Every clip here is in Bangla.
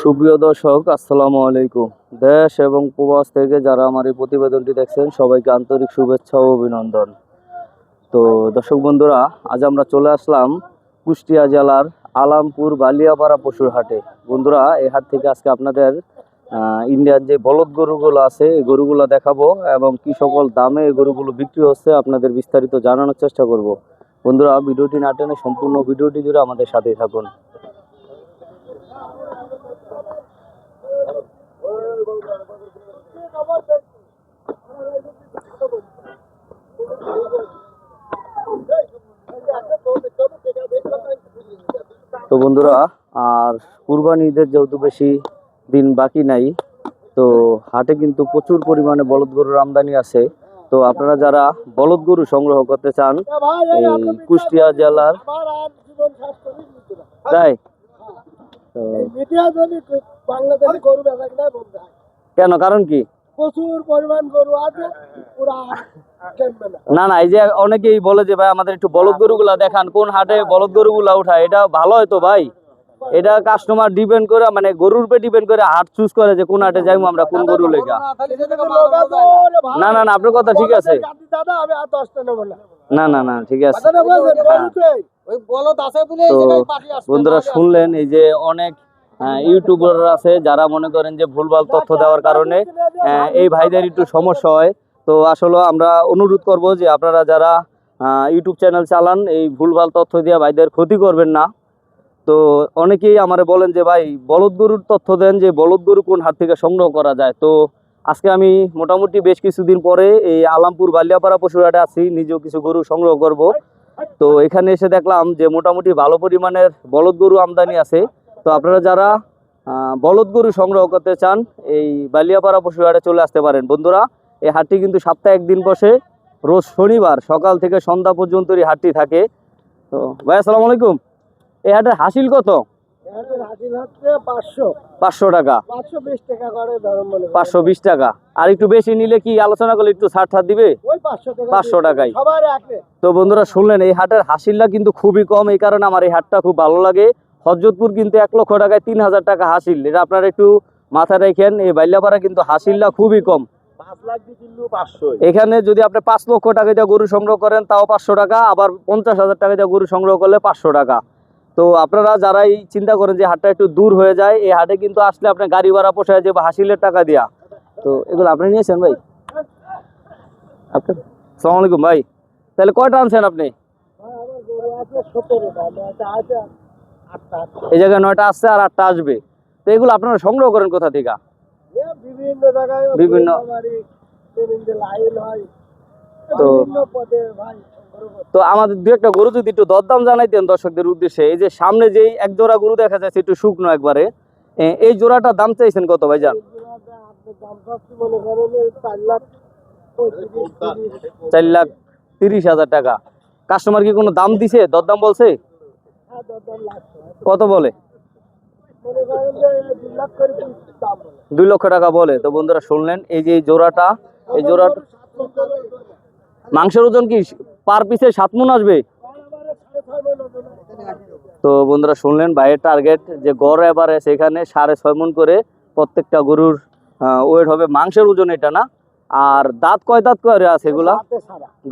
সুপ্রিয় দর্শক, আসসালামু আলাইকুম। দেশ এবং প্রবাস থেকে যারা আমার এই প্রতিবেদনটি দেখছেন, সবাইকে আন্তরিক শুভেচ্ছা ও অভিনন্দন। তো দর্শক বন্ধুরা, আজ আমরা চলে আসলাম কুষ্টিয়া জেলার আলামপুর বালিয়াপাড়া পশুর হাটে। বন্ধুরা, এই হাট থেকে আজকে আপনাদের ইন্ডিয়ার যে বলদ গরুগুলো আছে, এই গরুগুলো দেখাবো এবং কি সকল দামে এই গরুগুলো বিক্রি হচ্ছে আপনাদের বিস্তারিত জানানোর চেষ্টা করব। বন্ধুরা, ভিডিওটি না টেনে সম্পূর্ণ ভিডিওটি জুড়ে আমাদের সাথেই থাকুন। তো বন্ধুরা আর কুরবানি ঈদের যেহেতু বেশি দিন বাকি নাই তো হাটে কিন্তু প্রচুর পরিমাণে বলদ গরুর আমদানি আছে। তো আপনারা যারা বলদ গরু সংগ্রহ করতে চান এই কুষ্টিয়া জেলার তাই। কেন? কারণ কি? প্রচুর পরিমাণ গরু আছে পুরা না। না না এই যে অনেকেই বলে যে ভাই আমাদের একটু বলদ গরুগুলা দেখান কোন হাটে বলদ গরুগুলা উঠায় এটা ভালো হয়তো ভাই? এটা কাস্টমার ডিপেন্ড করে মানে গরুর উপরে ডিপেন্ড করে হাট চুজ করে যে কোন হাটে যাইবো আমরা কোন গরু লেগা। না না না আপনার কথা ঠিক আছে। দাদা আমি আর দশটা নেব না। না না না ঠিক আছে। কথাটা বলছেন। গরুতে ওই বলদ আছে বলে এই তো জায়গায় পাঠিয়ে আসছে। বন্ধুরা শুনলেন এই যে অনেক ইউটিউবার আছে, যারা মনে করেন যে ভুলভাল তথ্য দেওয়ার কারণে এই ভাইদের একটু সমস্যা হয়। তো আসলে আমরা অনুরোধ করব যে আপনারা যারা ইউটিউব চ্যানেল চালান, এই ভুলভাল তথ্য দিয়ে ভাইদের ক্ষতি করবেন না। তো অনেকেই আমারে বলেন যে, ভাই, বলদ গরুর তথ্য দেন যে, বলদ গরু কোন হাট থেকে সংগ্রহ করা যায়? তো আজকে আমি মোটামুটি বেশ কিছুদিন পরে এই আলামপুর বালিয়াপাড়া পশুরহাটে আছি, নিজেও কিছু গরু সংগ্রহ করব। তো এখানে এসে দেখলাম যে মোটামুটি ভালো পরিমাণের বলদ গরু আমদানি আছে। তো আপনারা যারা বলদ গরু সংগ্রহ করতে চান এই বালিয়াপাড়া পশুহাটে চলে আসতে পারেন। বন্ধুরা এই হাটটি কিন্তু সপ্তাহে একদিন বসে রোজ শনিবার সকাল থেকে সন্ধ্যা পর্যন্ত এই হাটটি থাকে। তো ভাই আসসালামু আলাইকুম। এই হাটের হাসিল কত? পাঁচশো। টাকা। পাঁচশো বিশ টাকা আর একটু বেশি নিলে কি আলোচনা করলে একটু ছাড় ছাড় দিবে? পাঁচশো টাকা 500 টাকাই। তো বন্ধুরা শুনলেন এই হাটের হাসিলটা কিন্তু খুবই কম এই কারণে আমার এই হাটটা খুব ভালো লাগে। হজরতপুর কিন্তু এক লক্ষ টাকায় তিন হাজার টাকা হাসিল। এটা আপনারা একটু মাথায় রেখেন এই বাল্যাপাড়া কিন্তু হাসিলটা খুবই কম। এখানে যদি আপনি পাঁচ লক্ষ টাকা দিয়ে গরু সংগ্রহ করেন তাও পাঁচশো টাকা আবার পঞ্চাশ হাজার টাকা দিয়ে গরু সংগ্রহ করলে পাঁচশো টাকা। তো আপনারা যারাই চিন্তা করেন যে হাটটা একটু দূর হয়ে যায় এই হাটে কিন্তু আসলে আপনি গাড়ি ভাড়া পোষায় যে বা হাসিলের টাকা দেওয়া তো এগুলো আপনি নিয়েছেন ভাই। আপনি সালাম আলাইকুম ভাই। তাহলে কয়টা আনছেন আপনি? এই জায়গায় নয়টা আসছে আর আটটা আসবে। তো এগুলো আপনারা সংগ্রহ করেন কোথা থেকে? বিভিন্ন জায়গায় তো- ভাই তো আমাদের দু একটা গরু যদি একটু দরদাম জানাইতেন দর্শকদের উদ্দেশ্যে এই যে সামনে যেই এক জোড়া গরু দেখা যাচ্ছে একটু শুকনো একবারে এই জোড়াটার দাম চাইছেন কত করেন এই চার লাখ তিরিশ হাজার টাকা। কাস্টমার কি কোনো দাম দিছে? দরদাম বলছে? কত বলে? দুই লক্ষ টাকা বলে। তো বন্ধুরা শুনলেন এই যে জোড়াটা এই জোড়াটা মাংসের ওজন কি? পার পিসে সাত মন আসবে? তো বন্ধুরা শুনলেন ভাইয়ের টার্গেট যে গড় এবারে সেখানে সাড়ে ছয় মন করে প্রত্যেকটা গরুর ওয়েট হবে। মাংসের ওজন এটা না? আর দাঁত কয় দাঁত করে আছে এগুলা?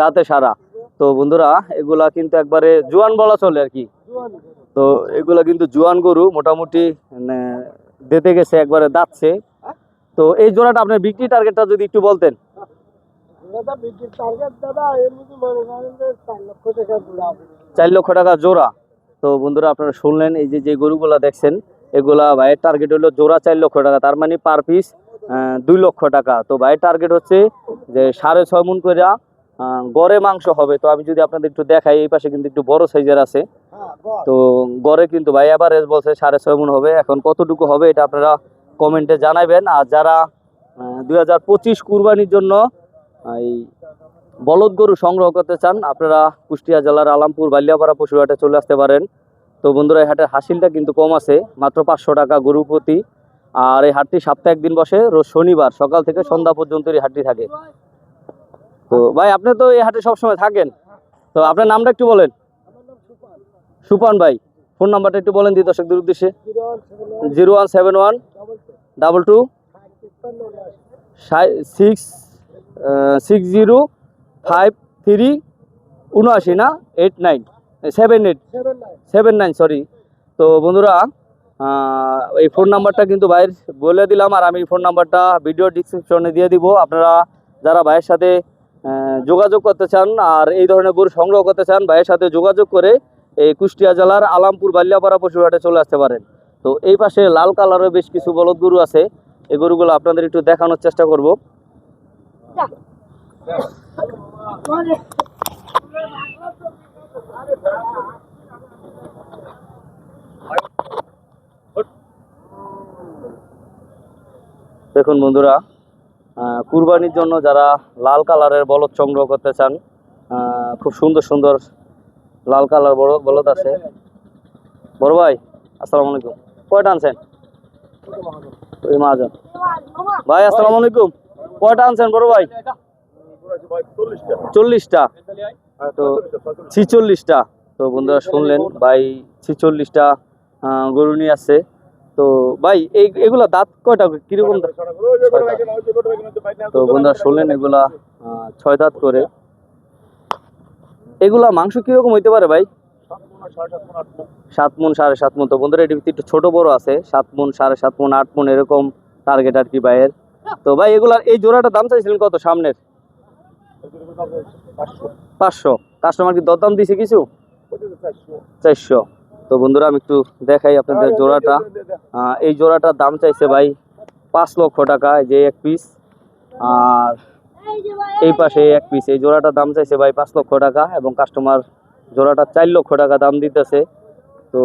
দাঁতে সারা। তো বন্ধুরা এগুলা কিন্তু একবারে জোয়ান বলা চলে আর কি। তো এগুলা কিন্তু জোয়ান গরু মোটামুটি মানে দিতে গেছে একবারে দাঁতছে। তো এই জোড়াটা আপনার বিক্রি টার্গেটটা যদি একটু বলতেন। মনে চার লক্ষ টাকা জোড়া। তো বন্ধুরা আপনারা শুনলেন এই যে যে গরুগুলা দেখছেন এগুলা ভাইয়ের টার্গেট হলো জোড়া চার লক্ষ টাকা তার মানে পার পিস দুই লক্ষ টাকা। তো ভাইয়ের টার্গেট হচ্ছে যে সাড়ে ছয় মন করে গড়ে মাংস হবে। তো আমি যদি আপনাদের একটু দেখাই এই পাশে কিন্তু একটু বড় সাইজের আছে। হ্যাঁ। তো গড়ে কিন্তু ভাই এভারেজ বলছে সাড়ে ছয় মন হবে। এখন কতটুকু হবে এটা আপনারা কমেন্টে জানাবেন। আর যারা দুই হাজার পঁচিশ কুরবানির জন্য এই বলদ গরু সংগ্রহ করতে চান, আপনারা কুষ্টিয়া জেলার আলামপুর, বালিয়াপাড়া পশুহাটে চলে আসতে পারেন। তো বন্ধুরা, এই হাটের হাসিলটা কিন্তু কম আছে, মাত্র পাঁচশো টাকা গরু প্রতি। আর এই হাটটি সপ্তাহে একদিন বসে, রোজ শনিবার সকাল থেকে সন্ধ্যা পর্যন্ত এই হাটটি থাকে। তো ভাই, আপনি তো এই হাটে সবসময় থাকেন। তো আপনার নামটা একটু বলেন। সুপান ভাই, ফোন নাম্বারটা একটু বলেন দিই দর্শকদের উদ্দেশ্যে। Zero one seven one double two six six zero five three উনআশি না? Eight nine. Seven eight. Seven nine sorry তো বন্ধুরা এই ফোন নাম্বারটা কিন্তু ভাইয়ের বলে দিলাম আর আমি ফোন নাম্বারটা ভিডিও ডিসক্রিপশনে দিয়ে দিব। আপনারা যারা ভাইয়ের সাথে যোগাযোগ করতে চান আর এই ধরনের গরু সংগ্রহ করতে চান, ভাইয়ের সাথে যোগাযোগ করে এই কুষ্টিয়া জেলার আলামপুর বাল্যাপাড়া পশুহাটে চলে আসতে পারেন। তো এই পাশে লাল কালারের বেশ কিছু বলদ গরু আছে। এই গরুগুলো আপনাদের একটু দেখানোর চেষ্টা করব। দেখুন বন্ধুরা কুরবানির জন্য যারা লাল কালারের বলদ সংগ্রহ করতে চান খুব সুন্দর সুন্দর লাল কালার বড় বলদ আছে। বড় ভাই, আসসালামু আলাইকুম। কয়টা আনছেন? ওই মাহাজন। ভাই, আসসালামু আলাইকুম। কয়টা আনছেন বড় ভাই? চল্লিশটা। তো ছিচল্লিশটা। তো বন্ধুরা শুনলেন, ভাই ছিচল্লিশটা গরু নিয়ে আসছে। তো ভাই, এই, এগুলা দাঁত কয়টা? কীরকম? তো বন্ধুরা শুনলেন এগুলা ছয় দাঁত করে। এগুলা মাংস কীরকম হইতে পারে ভাই? সাত মন সাড়ে সাত মন তো বন্ধুরা এটি একটু ছোট বড় আছে। সাত মন সাড়ে সাত মন আট মন এরকম টার্গেট আর কি ভাইয়ের। তো ভাই এগুলার এই জোড়াটা দাম চাইছিলেন কত সামনের? পাঁচশো। কাস্টমার কি দরদাম দিছে কিছু? চারশো। তো বন্ধুরা আমি একটু দেখাই আপনাদের জোড়াটা। এই জোড়াটার দাম চাইছে ভাই পাঁচ লক্ষ টাকা যে এক পিস আর এই পাশে এক পিস এই জোড়াটার দাম চাইছে ভাই পাঁচ লক্ষ টাকা এবং কাস্টমার জোড়াটা চার লক্ষ টাকা দাম দিতেছে। তো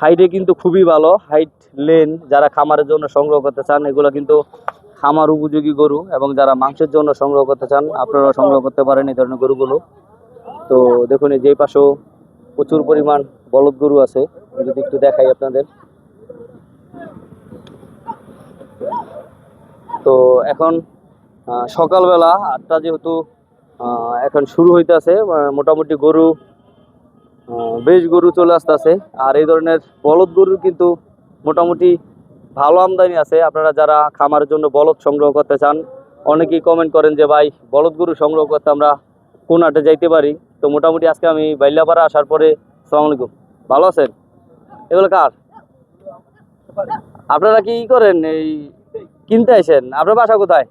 হাইটে কিন্তু খুবই ভালো হাইট লেন যারা খামারের জন্য সংগ্রহ করতে চান, এগুলো কিন্তু খামার উপযোগী গরু এবং যারা মাংসের জন্য সংগ্রহ করতে চান আপনারা সংগ্রহ করতে পারেন এই ধরনের গরুগুলো। তো দেখুন এই যে পাশেও প্রচুর পরিমাণ বলদ গরু আছে যদি একটু দেখাই আপনাদের। তো এখন সকালবেলা আটটা যেহেতু এখন শুরু হইতেছে মোটামুটি গরু বেশ গরু চলে আসতেছে। আর এই ধরনের বলদ গরুর কিন্তু মোটামুটি ভালো আমদানি আছে। আপনারা যারা খামারের জন্য বলদ সংগ্রহ করতে চান, অনেকেই কমেন্ট করেন যে, ভাই, বলদ গরু সংগ্রহ করতে আমরা কোন হাটে যাইতে পারি? তো মোটামুটি আজকে আমি বাইল্যাপাড়া আসার পরে, সালাম আলাইকুম। ভালো আছেন? এগুলো কার? আপনারা কি করেন? এই কিনতে আসেন আপনার বাসা কোথায়?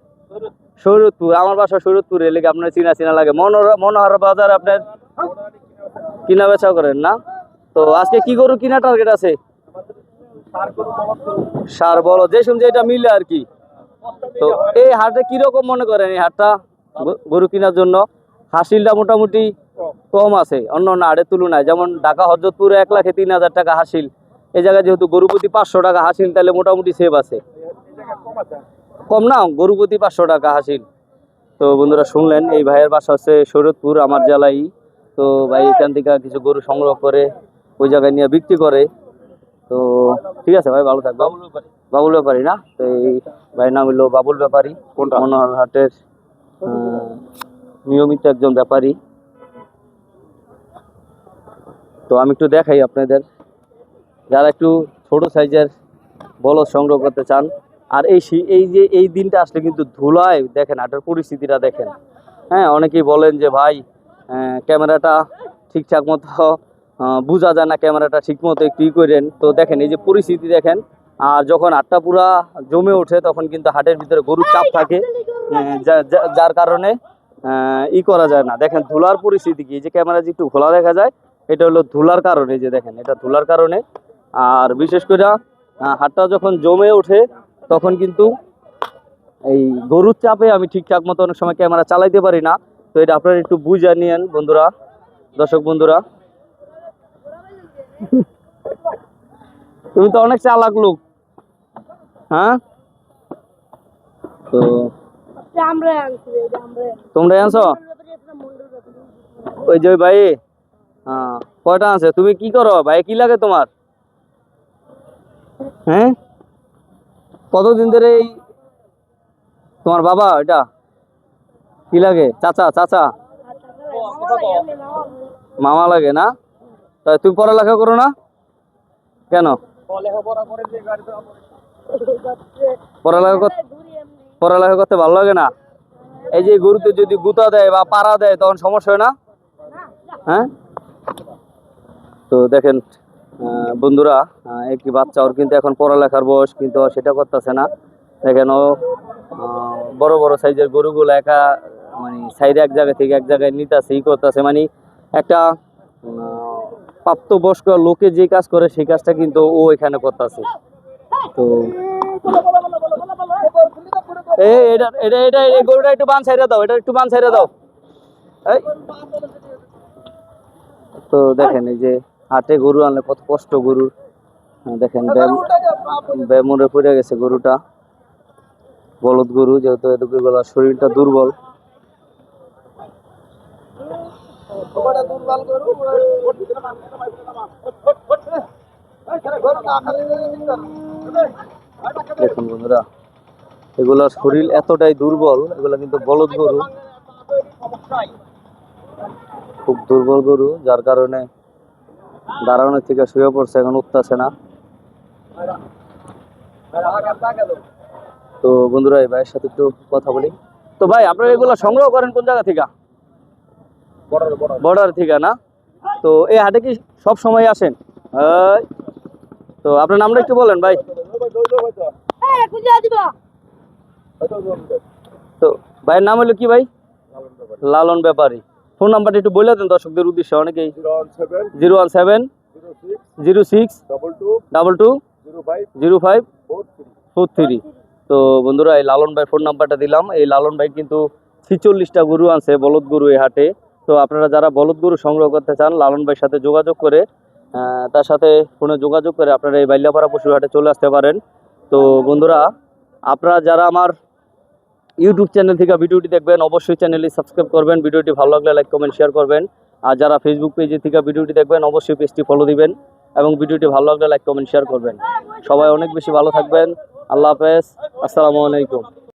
শরীরপুর আমার বাসা শরীরপুর এলাকা আপনার চিনা চিনা লাগে। মনোহর মনোহর বাজার আপনার কিনা বেচা করেন না? তো আজকে কি গরু কিনা টার্গেট আছে? সার বলো, যে শুনছে এটা মিলে আর কি। তো এই হাটে কীরকম মনে করেন এই হাটটা গরু কেনার জন্য? হাসিলটা মোটামুটি কম আছে অন্য অন্য হাটের তুলনায়। যেমন ঢাকা হজরতপুরে এক লাখে তিন হাজার টাকা হাসিল। এই জায়গায় যেহেতু গরুপতি পাঁচশো টাকা হাসিল, তাহলে মোটামুটি সেভ আছে। কম না গরুপতি পাঁচশো টাকা হাসিল। তো বন্ধুরা শুনলেন এই ভাইয়ের বাসা হচ্ছে শরৎপুর আমার জেলায়। তো ভাই এখান থেকে কিছু গরু সংগ্রহ করে ওই জায়গায় নিয়ে বিক্রি করে। তো ঠিক আছে ভাই ভালো থাকবে বাবুল ব্যাপারী। না? তো এই ভাইয়ের নাম হলো বাবুল ব্যাপারী। কোনটা? মনোহর হাটের নিয়মিত একজন ব্যাপারী। তো আমি একটু দেখাই আপনাদের। যারা একটু ছোট সাইজের বলদ সংগ্রহ করতে চান আর এই এই যে এই দিনটা আসলে কিন্তু ধুলায় দেখেন হাটের পরিস্থিতিটা দেখেন। হ্যাঁ অনেকেই বলেন যে, ভাই ক্যামেরাটা ঠিকঠাক মতো বোঝা যায় না, ক্যামেরাটা ঠিক মতো একটু ই করেন। তো দেখেন, এই যে পরিস্থিতি দেখেন, আর যখন হাটটা পুরা জমে ওঠে, তখন কিন্তু হাটের ভিতরে গরুর চাপ থাকে। যা- যা- যার কারণে ই করা যায় না। দেখেন, ধুলার পরিস্থিতি কি? যে ক্যামেরা যে একটু খোলা দেখা যায়, এটা হলো ধুলার কারণে যে দেখেন, এটা ধুলার কারণে। আর বিশেষ করে হাটটা যখন জমে ওঠে তখন কিন্তু এই গরুর চাপে আমি ঠিকঠাক মতো অনেক সময় ক্যামেরা চালাইতে পারি না। তো এটা আপনারা একটু বুঝে নিয়েন বন্ধুরা দর্শক বন্ধুরা। তুমি তো অনেক চালাক লোক হ্যাঁ? তো তোমরা আনছো? ওই যে ভাই হ্যাঁ কয়টা আছে তুমি কি করো? ভাই কি লাগে তোমার? হ্যাঁ? কতদিন ধরে এই তোমার বাবা, এটা? কি লাগে? চাচা চাচা? মামা লাগে না? তাই তুমি পড়ালেখা করো না? কেন? পড়ালেখা করতে পড়ালেখা করতে ভালো লাগে না? এই যে গরুতে যদি গুতা দেয় বা পাড়া দেয়, তখন সমস্যা হয় না? হ্যাঁ? তো দেখেন বন্ধুরা একটি বাচ্চা ওর কিন্তু এখন পড়ালেখার বয়স কিন্তু সেটা করতেছে না। আহ, বড় বড় সাইজের গরুগুলো একা মানে সাইডে এক জায়গা থেকে এক জায়গায় নিতেছে ই করতেছে। মানে একটা প্রাপ্তবয়স্ক লোকে যে কাজ করে সেই কাজটা কিন্তু ও এখানে করতেছে। তো এটা এটা এটা এই গরুটা একটু বান সাইডে দাও এটা একটু বান সাইডে দাও। তো দেখেন এই যে হাটে গরু আনলে কত কষ্ট গরু। দেখেন ব্যাম- ব্যামরে পড়ে গেছে গরুটা। বলদ গরু, যেহেতু এদিকে গলার শরীরটা দুর্বল। দেখুন বন্ধুরা, এগুলার শরীর এতটাই দুর্বল, এগুলা কিন্তু বলদ গরু। খুব দুর্বল গরু, যার কারণে দাঁড়ানোর থেকে শুয়ে পড়ছে, এখন উঠতেছে না। তো বন্ধুরা, এই ভাইয়ের সাথে একটু কথা বলি। তো ভাই, আপনারা এগুলো সংগ্রহ করেন কোন জায়গা থেকে? বর্ডার থেকে, না? তো এই হাটে কি সব সময় আসেন? তো আপনার নামটা একটু বলেন ভাই। তো ভাইয়ের নাম হলো কি ভাই? লালন ব্যাপারী। ফোন নাম্বারটা একটু বলে দেন দর্শকদের উদ্দেশ্যে অনেকেই zero one seven zero six double two zero five four three তো বন্ধুরা এই লালন ভাই ফোন নাম্বারটা দিলাম এই লালন ভাই কিন্তু ছিচল্লিশটা গরু আনছে বলদ গরু এই হাটে তো আপনারা যারা বলদ গরু সংগ্রহ করতে চান লালন ভাইয়ের সাথে যোগাযোগ করে তার সাথে ফোনে যোগাযোগ করে আপনারা এই বাইলিয়াপাড়া পশুর হাটে চলে আসতে পারেন তো বন্ধুরা আপনারা যারা আমার ইউটিউব চ্যানেল থেকে ভিডিওটি দেখবেন, অবশ্যই চ্যানেলটি সাবস্ক্রাইব করবেন, ভিডিওটি ভালো লাগলে লাইক কমেন্ট শেয়ার করবেন। আর যারা ফেসবুক পেজে থেকে ভিডিওটি দেখবেন, অবশ্যই পেজটি ফলো দিবেন এবং ভিডিওটি ভালো লাগলে লাইক কমেন্ট শেয়ার করবেন। সবাই অনেক বেশি ভালো থাকবেন। আল্লাহ হাফেজ। আসসালামু আলাইকুম।